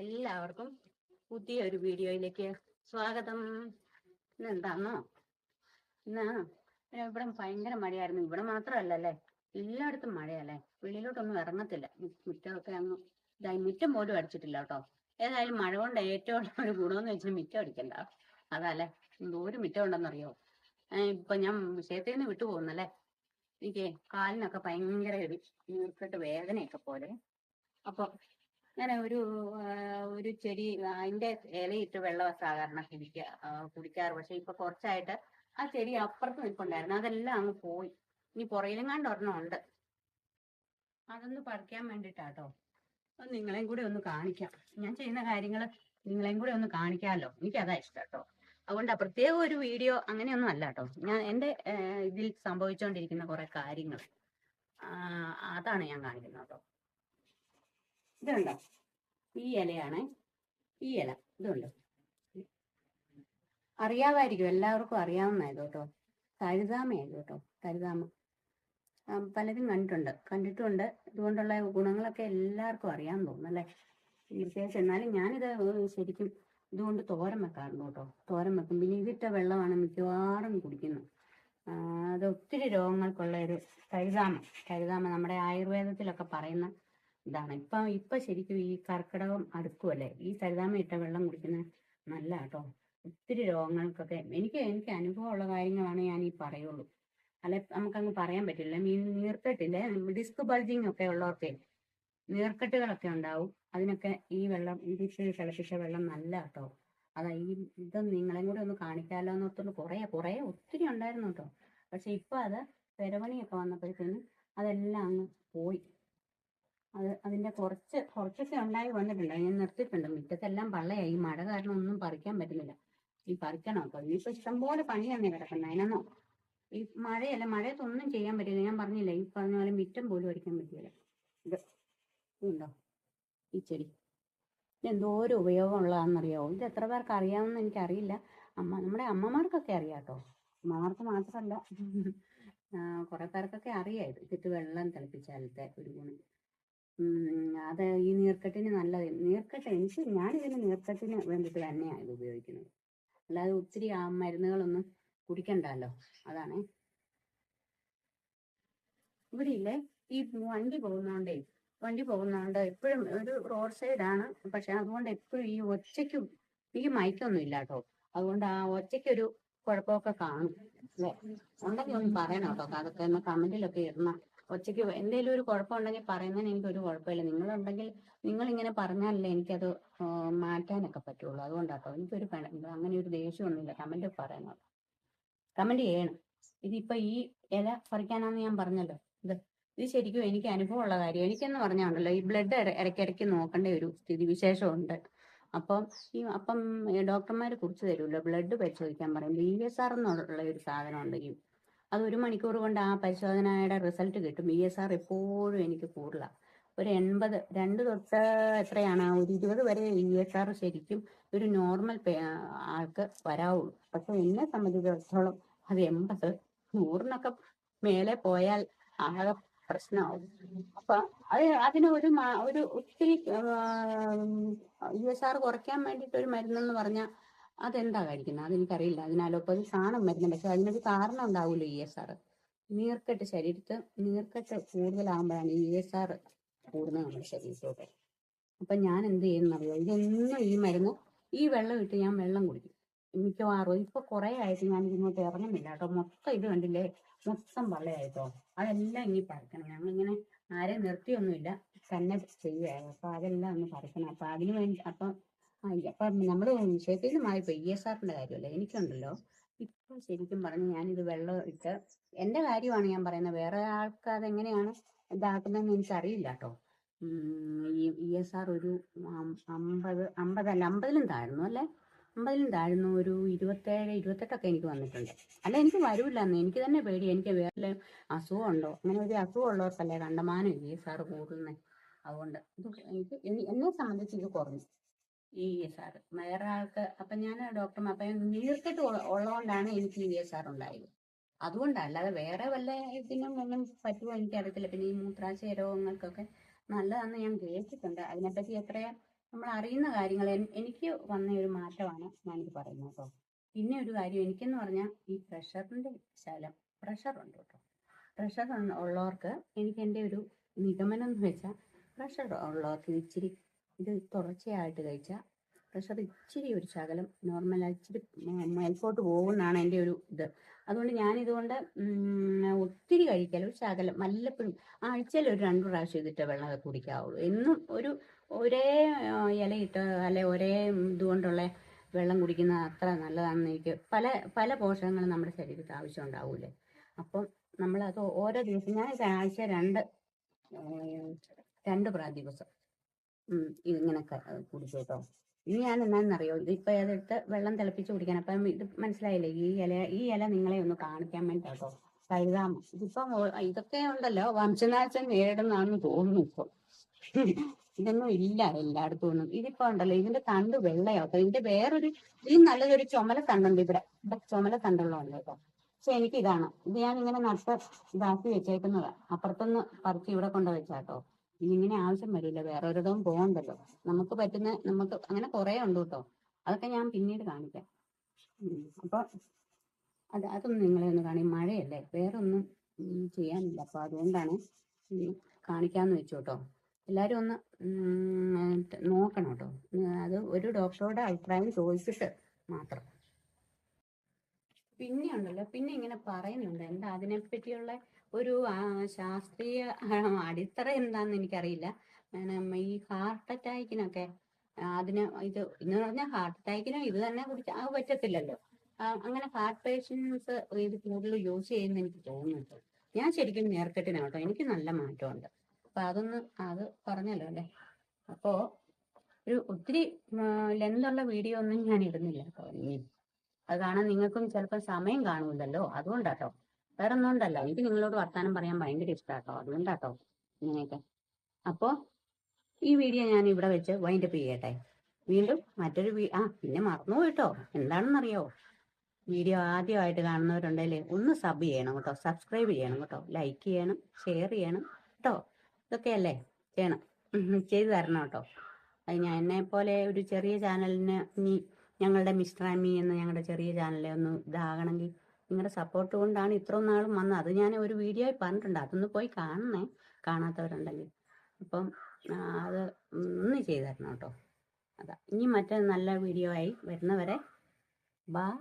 എല്ലാവർക്കും പുതിയ ഒരു വീഡിയോയിലേക്ക് സ്വാഗതം. ഇന്ന് എന്താന്നോ ഇന്ന് ഇവിടെ ഭയങ്കര മഴയായിരുന്നു. ഇവിടെ മാത്രമല്ല അല്ലേ എല്ലായിടത്തും മഴയല്ലേ? വെളിയിലോട്ടൊന്നും ഇറങ്ങത്തില്ല. മുറ്റമൊക്കെ അങ്ങ് ഇതായി. മുറ്റം പോലും അടിച്ചിട്ടില്ല കേട്ടോ. ഏതായാലും മഴ കൊണ്ട് ഏറ്റവും ഒരു ഗുണമെന്ന് വെച്ചാൽ മുറ്റം അടിക്കണ്ട. അതല്ലേ? എന്തോരം മുറ്റം ഉണ്ടെന്നറിയോ? ഇപ്പൊ ഞാൻ വിഷയത്തിൽ നിന്ന് വിട്ടു പോകുന്നല്ലേ? എനിക്ക് കാലിനൊക്കെ ഭയങ്കര ഒരു നീർക്കെട്ട് വേദനയൊക്കെ പോലെ. അപ്പൊ ഞാൻ ഒരു ഒരു ചെടി അതിന്റെ ഇലയിട്ട് വെള്ളം സാധാരണ ആ, കുടിക്കാറ്. പക്ഷെ ഇപ്പൊ കുറച്ചായിട്ട് ആ ചെടി അപ്പുറത്ത് നിൽപ്പുണ്ടായിരുന്നു. അതെല്ലാം അങ്ങ് പോയി. ഇനി പുറയിലും കണ്ട് ഒരെണ്ണം ഉണ്ട്. അതൊന്ന് പറിക്കാൻ വേണ്ടിട്ടാട്ടോ. അത് നിങ്ങളെയും കൂടെ ഒന്ന് കാണിക്കാം. ഞാൻ ചെയ്യുന്ന കാര്യങ്ങൾ നിങ്ങളെയും കൂടെ ഒന്ന് കാണിക്കാമല്ലോ. എനിക്ക് ഇഷ്ടം കേട്ടോ അതുകൊണ്ട് പ്രത്യേക ഒരു വീഡിയോ അങ്ങനെയൊന്നും അല്ല കേട്ടോ ഞാൻ എന്റെ ഇതിൽ സംഭവിച്ചുകൊണ്ടിരിക്കുന്ന കുറെ കാര്യങ്ങൾ അതാണ് ഞാൻ കാണിക്കുന്നത് കേട്ടോ ഇതുണ്ടോ? ഈ ഇലയാണ്. ഈ ഇല ഇതുണ്ട്? അറിയാമായിരിക്കും എല്ലാവർക്കും അറിയാവുന്നതായത് കേട്ടോ. കരുതാമയായത് കേട്ടോ തരുതാമ പലരും കണ്ടിട്ടുണ്ട്. കണ്ടിട്ടുണ്ട്. ഇതുകൊണ്ടുള്ള ഗുണങ്ങളൊക്കെ എല്ലാവർക്കും അറിയാൻ തോന്നുന്നു അല്ലേ? പ്രത്യേകിച്ച് എന്നാലും ഞാനിത് ശരിക്കും ഇതുകൊണ്ട് തോരം വെക്കാറുണ്ട് കേട്ടോ. തോരം വെക്കും. പിന്നെ ഇതിട്ട വെള്ളമാണ് മിക്കവാറും കുടിക്കുന്നത് അത് ഒത്തിരി രോഗങ്ങൾക്കുള്ള ഒരു കരുതാമ. കരുതാമ നമ്മുടെ ആയുർവേദത്തിലൊക്കെ പറയുന്ന ഇതാണ്. ഇപ്പൊ ഇപ്പൊ ശരിക്കും ഈ കർക്കിടകം അടുക്കുമല്ലേ ഈ സരിതാമ ഇട്ട വെള്ളം കുടിക്കുന്നത് നല്ല കേട്ടോ ഒത്തിരി രോഗങ്ങൾക്കൊക്കെ എനിക്ക് എനിക്ക് അനുഭവമുള്ള കാര്യങ്ങളാണ് ഞാൻ ഈ പറയുള്ളൂ. അല്ലെ നമുക്കങ്ങ് പറയാൻ പറ്റില്ല. മീൻ നീർക്കെട്ടില്ലേ ഡിസ്ക് ബൾജിങ് ഒക്കെ ഉള്ളവർക്ക് നീർക്കെട്ടുകളൊക്കെ ഉണ്ടാവും. അതിനൊക്കെ ഈ വെള്ളം ഇതിട്ട് തിളപ്പിച്ച വെള്ളം നല്ല കേട്ടോ അതാ ഈ ഇത് നിങ്ങളെയും കൂടെ ഒന്ന് കാണിക്കാമല്ലോ എന്ന് ഓർത്തുകൊണ്ട് കുറേ കുറേ ഒത്തിരി ഉണ്ടായിരുന്നു കേട്ടോ പക്ഷെ ഇപ്പൊ അത് പെരവണിയൊക്കെ വന്നപ്പോഴത്തേനും അതെല്ലാം അങ്ങ് പോയി. അത് അതിന്റെ കുറച്ച് കുറച്ചൊക്കെ ഉണ്ടായി വന്നിട്ടുണ്ട്. ഞാൻ നിർത്തിയിട്ടുണ്ട്. മുറ്റത്തെല്ലാം പള്ളയായി. മഴ കാരണം ഒന്നും പറിക്കാൻ പറ്റുന്നില്ല. ഈ പറിക്കണം അപ്പൊ ഇനിയിപ്പോ ഇഷ്ടംപോലെ പണിയാണ് കിടക്കുന്നത്. അതിനൊന്നും ഈ മഴയല്ല മഴയത്തൊന്നും ചെയ്യാൻ പറ്റില്ല. ഞാൻ പറഞ്ഞില്ല ഈ പറഞ്ഞ പോലെ മുറ്റം പോലും അടിക്കാൻ പറ്റില്ല. ഇത് ഇതുണ്ടോ? ഈ ചെടി. എന്തോരം ഉപയോഗമുള്ളതാണെന്നറിയാമോ ഇത് എത്ര പേർക്ക് അറിയാമെന്ന് എനിക്കറിയില്ല. അമ്മ നമ്മുടെ അമ്മമാർക്കൊക്കെ അറിയാട്ടോ അമ്മമാർക്ക് മാത്രമല്ല. കുറെ പേർക്കൊക്കെ അറിയാം ഇത്. വെള്ളം തിളപ്പിച്ചാലത്തെ ഒരു ഗുണം. അത് ഈ നീർക്കെട്ടിന് നല്ലത്. നീർക്കെട്ട് എനിക്ക് ഞാനിതിന് നീർക്കെട്ടിന് വേണ്ടിയിട്ട് തന്നെയാണ് ഇത് ഉപയോഗിക്കുന്നത്. അല്ലാതെ ഒത്തിരി ആ മരുന്നുകളൊന്നും കുടിക്കണ്ടല്ലോ. അതാണ്. ഇവിടെ ഇല്ലേ ഈ വണ്ടി പോകുന്നോണ്ടേ വണ്ടി പോകുന്നോണ്ട് എപ്പോഴും ഒരു റോഡ് സൈഡാണ്. പക്ഷെ അതുകൊണ്ട് എപ്പോഴും ഈ ഒച്ചയ്ക്ക് ഈ മൈക്കൊന്നും ഇല്ല കേട്ടോ അതുകൊണ്ട് ആ ഒച്ചയ്ക്കൊരു കുഴപ്പമൊക്കെ കാണും. അല്ലേ? ഉണ്ടെങ്കിൽ ഒന്ന് പറയണം കേട്ടോ. അതൊക്കെ ഒന്ന് കമന്റിലൊക്കെ ഇടണം. ഒച്ചയ്ക്ക് എന്തെങ്കിലും ഒരു കുഴപ്പമുണ്ടെങ്കിൽ പറയുന്നതിന് എനിക്ക് ഒരു കുഴപ്പമില്ല. നിങ്ങളുണ്ടെങ്കിൽ നിങ്ങൾ ഇങ്ങനെ പറഞ്ഞാലല്ലേ എനിക്കത് മാറ്റാനൊക്കെ പറ്റുള്ളൂ. അതുകൊണ്ടാട്ടോ. എനിക്കൊരു അങ്ങനെ ഒരു ദേഷ്യമൊന്നുമില്ല കമന്റ് പറയണം. കമന്റ് ചെയ്യണം. ഇതിപ്പോ ഈ ഇല പറിക്കാനാന്ന് ഞാൻ പറഞ്ഞല്ലോ. ഇത് ഇത് ശരിക്കും എനിക്ക് അനുഭവം അനുഭവമുള്ള കാര്യം. എനിക്കെന്ന് പറഞ്ഞാണല്ലോ ഈ ബ്ലഡ് ഇടയ്ക്കിടയ്ക്ക് നോക്കേണ്ട ഒരു സ്ഥിതി വിശേഷമുണ്ട്. അപ്പം ഈ അപ്പം ഡോക്ടർമാർ കുറിച്ച് തരുമല്ലോ ബ്ലഡ് പരിശോധിക്കാൻ പറയും. ബി എസ് ആർ എന്നുള്ള ഒരു സാധനം ഉണ്ടെങ്കിൽ അത് ഒരു മണിക്കൂർ കൊണ്ട് ആ പരിശോധനയുടെ റിസൾട്ട് കിട്ടും. ബി എസ് ആർ എപ്പോഴും എനിക്ക് കൂടുതലാണ് ഒരു എൺപത് രണ്ട് തൊട്ട് എത്രയാണ്? ഒരു ഇരുപത് വരെ ഇ എസ് ആർ ശരിക്കും ഒരു നോർമൽ ആൾക്ക് വരാവുള്ളൂ. പക്ഷെ എന്നെ സംബന്ധിച്ചിടത്തോളം അത് എൺപത് നൂറിനൊക്കെ മേലെ പോയാൽ ആകെ പ്രശ്നമാവും. അപ്പൊ അത് അതിന് ഒരു ഒരു ഒത്തിരി യു എസ് ആർ കുറയ്ക്കാൻ വേണ്ടിയിട്ട് ഒരു മരുന്നെന്ന് പറഞ്ഞാൽ അതെന്താ കഴിക്കുന്നത് അതെനിക്കറിയില്ല. അതിന് അലോപ്പതി സാധനം മരുന്ന് പക്ഷെ അതിനൊരു കാരണം ഉണ്ടാവുമല്ലോ ഇ എസ് ആർ നീർക്കെട്ട് ശരീരത്ത് നീർക്കെട്ട് കൂടുതലാകുമ്പോഴാണ് ഇ എസ് ആർ കൂടുന്നത് നമ്മുടെ ശരീരത്തോട്ട് അപ്പൊ ഞാൻ എന്ത് ചെയ്യുന്നറിയോ? ഇതൊന്നും ഈ മരുന്ന് ഈ വെള്ളം ഇട്ട് ഞാൻ വെള്ളം കുടിക്കും. മിക്കവാറും ഇപ്പൊ കുറെ ആയിട്ട് ഞാൻ ഇങ്ങോട്ട് ഇറങ്ങുന്നില്ല കേട്ടോ. മൊത്തം ഇത് കണ്ടില്ലേ? മൊത്തം വള്ളയായിട്ടോ. അതെല്ലാം ഇനി പറിക്കണം. ഞങ്ങളിങ്ങനെ ആരെയും നിർത്തിയൊന്നുമില്ല. തന്നെ ചെയ്യുകയാണ്. അപ്പൊ അതെല്ലാം ഒന്ന് പറിക്കണം. അപ്പൊ അതിന് വേണ്ടി അപ്പൊ ആ, അപ്പൊ നിന്ന് മാറിപ്പോ ഇ എസ് ആറിന്റെ കാര്യമല്ലേ? എനിക്കുണ്ടല്ലോ. ഇപ്പൊ ശരിക്കും പറഞ്ഞു ഞാനിത് വെള്ളം ഇട്ട് എന്റെ കാര്യമാണ് ഞാൻ പറയുന്നത്. വേറെ ആൾക്ക് അതെങ്ങനെയാണ് ഇതാക്കുന്നതെന്ന് എനിക്കറിയില്ല കേട്ടോ. ഈ ഇ എസ് ആർ ഒരു അമ്പത് അമ്പതല്ല അമ്പതിലും താഴ്ന്നു അല്ലേ? അമ്പതിലും താഴ്ന്നു. ഒരു ഇരുപത്തേഴ് ഇരുപത്തെട്ടൊക്കെ എനിക്ക് വന്നിട്ടുണ്ട്. അല്ല എനിക്ക് വരൂല്ല എന്ന് എനിക്ക് തന്നെ പേടി. എനിക്ക് വേറെ അസുഖം ഉണ്ടോ അങ്ങനെ ഒരു അസുഖം ഉള്ളവർക്കല്ലേ കണ്ടമാനം ഇ എസ് ആർ അതുകൊണ്ട് ഇത് എനിക്ക് എന്നെ സംബന്ധിച്ച് ഇത് കുറഞ്ഞു. ഈ എസ് ആർ വേറെ ആൾക്ക് അപ്പൊ ഞാൻ ഡോക്ടർ അപ്പൊ ഉള്ള- ഉള്ളതുകൊണ്ടാണ് എനിക്ക് ഇ എസ് ആർ ഉണ്ടായത്. അതുകൊണ്ടല്ല അല്ലാതെ വേറെ വല്ല ഇതിനും ഒന്നും പറ്റുമോ എനിക്ക് അറിയത്തില്ല പിന്നെ ഈ മൂത്രാശയ രോഗങ്ങൾക്കൊക്കെ നല്ലതാണെന്ന് ഞാൻ കേട്ടിട്ടുണ്ട്. അതിനെപ്പറ്റി എത്രയാ നമ്മൾ അറിയുന്ന കാര്യങ്ങൾ എനിക്ക് വന്ന ഒരു മാറ്റമാണ് ഞാനിത് പറയുന്നത് കേട്ടോ. പിന്നെ ഒരു കാര്യം എനിക്കെന്ന് പറഞ്ഞാൽ ഈ പ്രഷറിന്റെ ശലം പ്രഷർ ഉണ്ട് കേട്ടോ. പ്രഷർ ഉള്ളവർക്ക് എനിക്ക് എന്റെ ഒരു നിഗമനം എന്ന് വെച്ചാൽ പ്രഷർ ഉള്ളവർക്ക് ഇച്ചിരി ഇത് തുടർച്ചയായിട്ട് കഴിച്ചാൽ പ്രഷർ ഇച്ചിരി ഒരു ശകലം നോർമൽ ഇച്ചിരി മേൽപോട്ട് പോകുമെന്നാണ് എന്റെ ഒരു ഇത്. അതുകൊണ്ട് ഞാനിതുകൊണ്ട് ഒത്തിരി കഴിക്കല ഒരു ശകലം വല്ലപ്പോഴും ആഴ്ചയിൽ ഒരു രണ്ട് പ്രാവശ്യം ഇതിട്ട് വെള്ളമൊക്കെ കുടിക്കാവുള്ളൂ. എന്നും ഒരു ഒരേ ഇലയിട്ട് അല്ലെ ഒരേ ഇതുകൊണ്ടുള്ള വെള്ളം കുടിക്കുന്നത് അത്ര നല്ലതാണെന്ന് എനിക്ക് പല പല പോഷകങ്ങളും നമ്മുടെ ശരീരത്തിൽ ആവശ്യം ഉണ്ടാവൂലേ അപ്പം നമ്മളത് ഓരോ ദിവസം ഞാൻ ആഴ്ച രണ്ട് രണ്ട് പ്രാ ദിവസം ഉം, ഇങ്ങനെ ക- കുടിച്ചു കേട്ടോ ഇനി ഞാൻ എന്നാന്നറിയോ ഇതിപ്പോ അതെടുത്ത് വെള്ളം തിളപ്പിച്ച് കുടിക്കാൻ. അപ്പം ഇത് മനസ്സിലായില്ലേ? ഈ ഇല ഈ ഇല നിങ്ങളെ ഒന്ന് കാണിക്കാൻ വേണ്ടി കേട്ടോ കഴുതാമ ഇതിപ്പം ഇതൊക്കെ ഉണ്ടല്ലോ. വംശനാശം നേരിടുന്നാണെന്ന് തോന്നുന്നു ഇപ്പൊ. ഇതൊന്നും ഇല്ല എല്ലായിടത്തും ഒന്നും. ഇതിപ്പോ ഉണ്ടല്ലോ ഇതിന്റെ തണ്ട് വെള്ളയാട്ടോ. ഇതിന്റെ വേറൊരു ഈ നല്ലതൊരു ചുമല തണ്ടുണ്ട് ഇവിടെ. ഇവിടെ ചുമല തണ്ടുള്ളതുണ്ട് കേട്ടോ. പക്ഷെ എനിക്ക് ഇതാണ് ഇത് ഞാൻ ഇങ്ങനെ നട്ട് ഇതാക്കി വെച്ചേക്കുന്നതാ. അപ്പുറത്തുനിന്ന് പറിച്ച് ഇവിടെ കൊണ്ട് വെച്ചാട്ടോ ഇങ്ങനെ ആവശ്യം വരില്ല. വേറെ ഒരിടവും പോകണ്ടല്ലോ. നമുക്ക് പറ്റുന്ന നമുക്ക് അങ്ങനെ കുറെ ഉണ്ട് കേട്ടോ. അതൊക്കെ ഞാൻ പിന്നീട് കാണിക്കാം. അപ്പൊ അത് അതൊന്നും നിങ്ങളെ ഒന്ന് കാണി. മഴയല്ലേ? വേറെ ഒന്നും ചെയ്യാനില്ല. അപ്പൊ അതുകൊണ്ടാണ് കാണിക്കാന്ന് വെച്ചു കേട്ടോ. എല്ലാരും ഒന്ന് നോക്കണം കേട്ടോ. അത് ഒരു ഡോക്ടറുടെ അഭിപ്രായം ചോദിച്ചിട്ട് മാത്രം. പിന്നെ ഉണ്ടല്ലോ. പിന്നെ ഇങ്ങനെ പറയുന്നുണ്ട്. എന്താ അതിനെ പറ്റിയുള്ള ഒരു ആ, ശാസ്ത്രീയ ആ, അടിത്തറ എന്താന്ന് എനിക്കറിയില്ല. ഈ ഹാർട്ട് അറ്റാക്കിനൊക്കെ ആ, അതിന് ഇത് എന്ന് പറഞ്ഞാൽ ഹാർട്ട് അറ്റാക്കിന് ഇത് തന്നെ കുടിച്ച് അത് പറ്റത്തില്ലല്ലോ. അങ്ങനെ ഹാർട്ട് പേഷ്യൻസ് ഇത് കൂടുതൽ യൂസ് ചെയ്യുന്ന എനിക്ക് തോന്നുന്നുണ്ട്. ഞാൻ ശരിക്കും നേർക്കെട്ടിനാട്ടോ. കേട്ടോ എനിക്ക് നല്ല മാറ്റമുണ്ട്. അപ്പൊ അതൊന്ന് അത് പറഞ്ഞല്ലോ അല്ലേ? അപ്പോ ഒരു ഒത്തിരി ലെന്തുള്ള വീഡിയോ ഒന്നും ഞാൻ ഇടുന്നില്ല. അത് കാണാൻ നിങ്ങൾക്കും ചിലപ്പോൾ സമയം കാണുമല്ലോ. അതുകൊണ്ടാട്ടോ. വേറെ ഒന്നും എനിക്ക് നിങ്ങളോട് വർത്താനം പറയാൻ ഭയങ്കര ഇഷ്ടാട്ടോ. അതുകൊണ്ടാട്ടോ ഇങ്ങനെയൊക്കെ. അപ്പോ ഈ വീഡിയോ ഞാൻ ഇവിടെ വെച്ച് വൈൻഡ് അപ്പ് ചെയ്യട്ടെ. വീണ്ടും മറ്റൊരു ആ പിന്നെ മറന്നു പോയിട്ടോ. എന്താണെന്നറിയോ? വീഡിയോ ആദ്യമായിട്ട് കാണുന്നവരുണ്ടെങ്കിൽ ഒന്ന് സബ് ചെയ്യണം കേട്ടോ. സബ്സ്ക്രൈബ് ചെയ്യണം കേട്ടോ. ലൈക്ക് ചെയ്യണം. ഷെയർ ചെയ്യണം കേട്ടോ. ഇതൊക്കെയല്ലേ ചെയ്യണം. ചെയ്തു തരണം കേട്ടോ. അത് ഞാൻ എന്നെ പോലെ ഒരു ചെറിയ ചാനലിന് ഇനി ഞങ്ങളുടെ മിസ്റ്റർ അമ്മി എന്ന ഞങ്ങളുടെ ചെറിയ ചാനലിൽ ഒന്ന് ഇതാകണമെങ്കിൽ നിങ്ങളുടെ സപ്പോർട്ട് കൊണ്ടാണ് ഇത്രയും നാളും വന്നത്. അത് ഞാൻ ഒരു വീഡിയോ പറഞ്ഞിട്ടുണ്ട്. അതൊന്ന് പോയി കാണണേ കാണാത്തവരുണ്ടെങ്കിൽ. അപ്പം അത് ഒന്ന് ചെയ്തു തരണം കേട്ടോ. അതാ. ഇനി മറ്റേ നല്ല വീഡിയോ ആയി വരുന്നവരെ. ബായ്